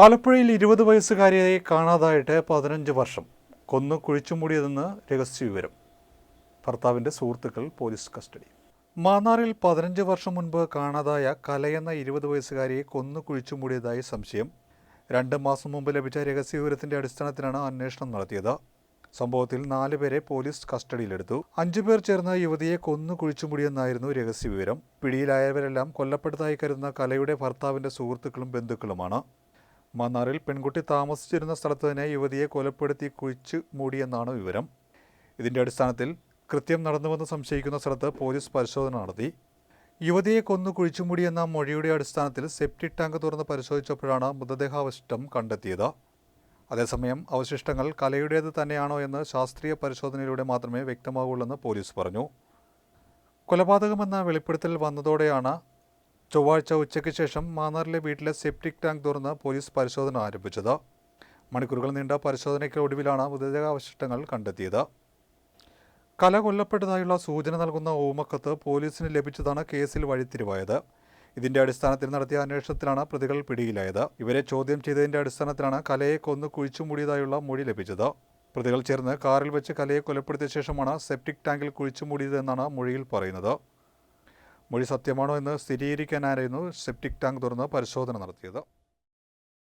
ആലപ്പുഴയിൽ ഇരുപത് വയസ്സുകാരിയെ കാണാതായിട്ട് പതിനഞ്ച് വർഷം. കൊന്നു കുഴിച്ചുമൂടിയതെന്ന് രഹസ്യവിവരം ഭർത്താവിന്റെ സുഹൃത്തുക്കൾ പോലീസ് കസ്റ്റഡി. മാന്നാറിൽ പതിനഞ്ച് വർഷം മുൻപ് കാണാതായ കലയെന്ന ഇരുപത് വയസ്സുകാരിയെ കൊന്നു കുഴിച്ചുമൂടിയതായി സംശയം. രണ്ട് മാസം മുമ്പ് ലഭിച്ച രഹസ്യ വിവരത്തിന്റെ അടിസ്ഥാനത്തിലാണ് അന്വേഷണം നടത്തിയത്. സംഭവത്തിൽ നാലുപേരെ പോലീസ് കസ്റ്റഡിയിലെടുത്തു. അഞ്ചു പേർ ചേർന്ന് യുവതിയെ കൊന്നു കുഴിച്ചുമുടിയെന്നായിരുന്നു രഹസ്യ വിവരം. പിടിയിലായവരെല്ലാം കൊല്ലപ്പെട്ടതായി കരുതുന്ന കലയുടെ ഭർത്താവിന്റെ സുഹൃത്തുക്കളും ബന്ധുക്കളുമാണ്. മന്നാറിൽ പെൺകുട്ടി താമസിച്ചിരുന്ന സ്ഥലത്ത് തന്നെ യുവതിയെ കൊലപ്പെടുത്തി കുഴിച്ച് മൂടിയെന്നാണ് വിവരം. ഇതിന്റെ അടിസ്ഥാനത്തിൽ കൃത്യം നടന്നുവെന്ന് സംശയിക്കുന്ന സ്ഥലത്ത് പോലീസ് പരിശോധന നടത്തി. യുവതിയെ കൊന്നു കുഴിച്ചുമൂടിയെന്ന മൊഴിയുടെ അടിസ്ഥാനത്തിൽ സെപ്റ്റിക് ടാങ്ക് തുറന്ന് പരിശോധിച്ചപ്പോഴാണ് മൃതദേഹാവശിഷ്ടം കണ്ടെത്തിയത്. അതേസമയം അവശിഷ്ടങ്ങൾ കലയുടേത് തന്നെയാണോ എന്ന് ശാസ്ത്രീയ പരിശോധനയിലൂടെ മാത്രമേ വ്യക്തമാകുള്ളൂവെന്ന് പോലീസ് പറഞ്ഞു. കൊലപാതകമെന്ന വെളിപ്പെടുത്തൽ വന്നതോടെയാണ് ചൊവ്വാഴ്ച ഉച്ചയ്ക്ക് ശേഷം മാന്നാറിലെ വീട്ടിലെ സെപ്റ്റിക് ടാങ്ക് തുറന്ന് പോലീസ് പരിശോധന ആരംഭിച്ചത്. മണിക്കൂറുകൾ നീണ്ട പരിശോധനയ്ക്ക് ഒടുവിലാണ് മൃതദേഹാവശിഷ്ടങ്ങൾ കണ്ടെത്തിയത്. കല കൊല്ലപ്പെട്ടതായുള്ള സൂചന നൽകുന്ന ഓമക്കത്ത് പോലീസിന് ലഭിച്ചതാണ് കേസിൽ വഴിത്തിരിവായത്. ഇതിന്റെ അടിസ്ഥാനത്തിൽ നടത്തിയ അന്വേഷണത്തിലാണ് പ്രതികൾ പിടിയിലായത്. ഇവരെ ചോദ്യം ചെയ്തതിന്റെ അടിസ്ഥാനത്തിലാണ് കലയെ കൊന്ന് കുഴിച്ചു മൂടിയതായുള്ള മൊഴി ലഭിച്ചത്. പ്രതികൾ ചേർന്ന് കാറിൽ വെച്ച് കലയെ കൊലപ്പെടുത്തിയ ശേഷമാണ് സെപ്റ്റിക് ടാങ്കിൽ കുഴിച്ചു മൂടിയതെന്നാണ് മൊഴിയിൽ പറയുന്നത്. മൊഴി സത്യമാണോ എന്ന് സ്ഥിരീകരിക്കാനായിരുന്നു സെപ്റ്റിക് ടാങ്ക് തുറന്ന് പരിശോധന നടത്തിയത്